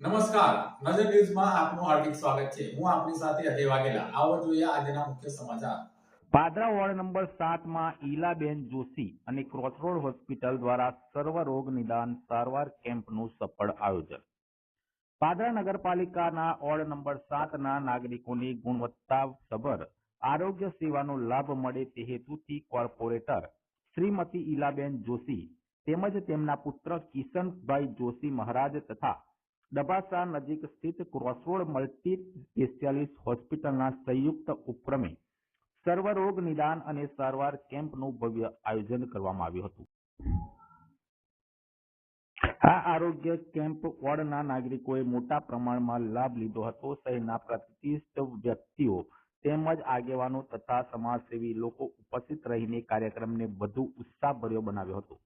નમસ્કાર. નજર ન્યૂઝમાં આપનું હાર્દિક સ્વાગત છે. હું આપની સાથે અજય વાઘેલા. આવો જોઈએ આજના મુખ્ય સમાચાર. પાદરા વોર્ડ નંબર સાતમાં ઈલાબેન જોશી અને ક્રોસરોડ હોસ્પિટલ દ્વારા સર્વરોગ નિદાન સારવાર કેમ્પનું સફળ આયોજન. પાદરા નગરપાલિકાના વોર્ડ નંબર સાતના નાગરિકોની ગુણવત્તાસભર આરોગ્ય સેવાનો લાભ મળે તે હેતુથી કોર્પોરેટર શ્રીમતી ઈલાબેન જોશી તેમજ તેમના પુત્ર કિશનભાઈ જોશી મહારાજ તથા ડબાસા નજીક સ્થિત ક્રોસરોડ મલ્ટી સ્પેશિયાલિસ્ટ હોસ્પિટલના સંયુક્ત ઉપક્રમે સર્વરોગ નિદાન અને સારવાર કેમ્પનું ભવ્ય આયોજન કરવામાં આવ્યું હતું. આ આરોગ્ય કેમ્પ વોર્ડના નાગરિકોએ મોટા પ્રમાણમાં લાભ લીધો હતો. શહેરના પ્રતિષ્ઠિત વ્યક્તિઓ તેમજ આગેવાનો તથા સમાજસેવી લોકો ઉપસ્થિત રહીને કાર્યક્રમને વધુ ઉત્સાહભર્યો બનાવ્યો હતો.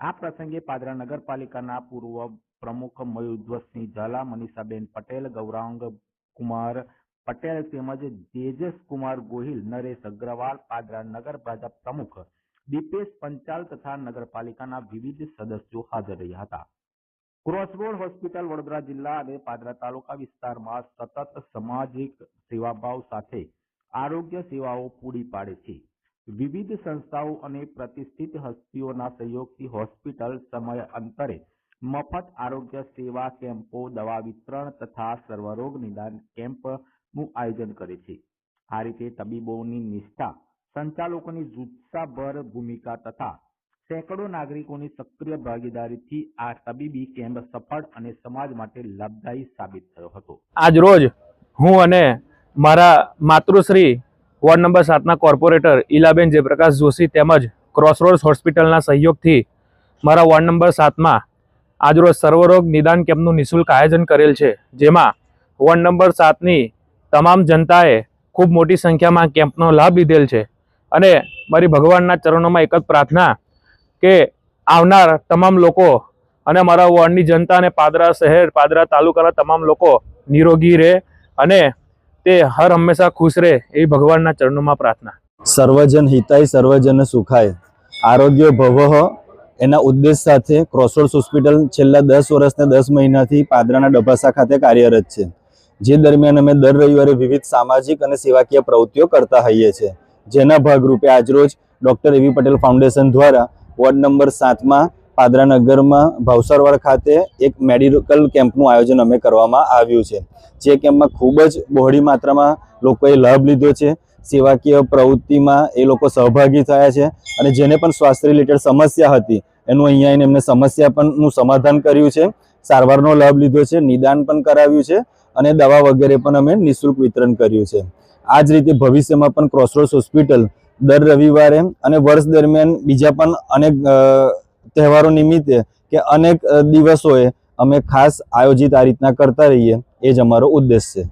આ પ્રસંગે પાદરા નગરપાલિકાના પૂર્વ પ્રમુખ મયુદ્વસિંહ ઝાલા, મનીષાબેન પટેલ, ગૌરાંગ કુમાર પટેલ તેમજ તેજસકુમાર ગોહિલ, નરેશ અગ્રવાલ, પાદરા નગર ભાજપ પ્રમુખ, દીપેશ પંચાલ તથા નગરપાલિકાના વિવિધ સદસ્યો હાજર રહ્યા હતા. ક્રોસરોડ હોસ્પિટલ વડોદરા જિલ્લા અને પાદરા તાલુકા વિસ્તારમાં સતત સામાજિક સેવાભાવ સાથે આરોગ્ય સેવાઓ પૂરી પાડે છે. વિવિધ સંસ્થાઓ અને પ્રતિષ્ઠિત હસ્તીઓના સહયોગથી હોસ્પિટલ સમય અંતરે મફત આરોગ્ય સેવા કેમ્પો, દવા વિતરણ તથા સર્વરોગ નિદાન કેમ્પનું આયોજન કરે છે. આ રીતે તબીબોની નિષ્ઠા, સંચાલકોની જુસ્સાભર ભૂમિકા તથા સેંકડો નાગરિકોની સક્રિય ભાગીદારીથી આ તબીબી કેમ્પ સફળ અને સમાજ માટે લાભદાયી સાબિત થયો હતો. આજ રોજ હું અને મારા માતૃશ્રી વોર્ડ નંબર સાતના કોર્પોરેટર ઈલાબેન જયપ્રકાશ જોશી તેમજ ક્રોસરોડ્સ હોસ્પિટલના સહયોગથી મારા વોર્ડ નંબર સાતમાં આજરોજ સર્વરોગ નિદાન કેમ્પનું નિઃશુલ્ક આયોજન કરેલ છે, જેમાં વોર્ડ નંબર સાતની તમામ જનતાએ ખૂબ મોટી સંખ્યામાં કેમ્પનો લાભ લીધેલ છે. અને મારી ભગવાનના ચરણોમાં એક જ પ્રાર્થના કે આવનાર તમામ લોકો અને મારા વોર્ડની જનતા અને પાદરા શહેર, પાદરા તાલુકાના તમામ લોકો નિરોગી રહે અને તે હર હંમેશા ખુશ રહે એવી ભગવાનના ચરણોમાં પ્રાર્થના. સર્વજન હિતાય, સર્વજન સુખાય. આરોગ્ય ભવઃ એના ઉદ્દેશ સાથે ક્રોસરોડ્સ હોસ્પિટલ છેલ્લા દસ વર્ષને દસ મહિનાથી પાદરાના ડભાસા ખાતે કાર્યરત છે, જે દરમિયાન અમે દર રવિવારે વિવિધ સામાજિક અને સેવાકીય પ્રવૃત્તિઓ કરતા હોઈએ છીએ. જેના ભાગરૂપે આજરોજ doctor A V Patel foundation દ્વારા વોર્ડ નંબર સાતમાં પાદરા નગરમાં ભાવસરવાડ ખાતે એક મેડિકલ કેમ્પનું આયોજન અમે કરવામાં આવ્યું છે. જે કેમ્પમાં ખૂબ જ બહોળી માત્રામાં લોકોએ લાભ લીધો છે. સેવાકીય પ્રવૃત્તિમાં એ લોકો સહભાગી થયા છે અને જેને પણ સ્વાસ્થ્ય રિલેટેડ સમસ્યા હતી, એનું અહીંયા આવીને એમને સમસ્યા પણનું સમાધાન કર્યું છે. સારવારનો લાભ લીધો છે, નિદાન પણ કરાવ્યું છે અને દવા વગેરે પણ અમે નિઃશુલ્ક વિતરણ કર્યું છે. આ જ રીતે ભવિષ્યમાં પણ ક્રોસરોડ હોસ્પિટલ દર રવિવારે અને વર્ષ દરમિયાન બીજા પણ અનેક તહેવારો નિમિત્તે કે અનેક દિવસોએ અમે ખાસ આયોજિત આ રીતના કરતા રહીએ. એ જ અમારો ઉદ્દેશ છે.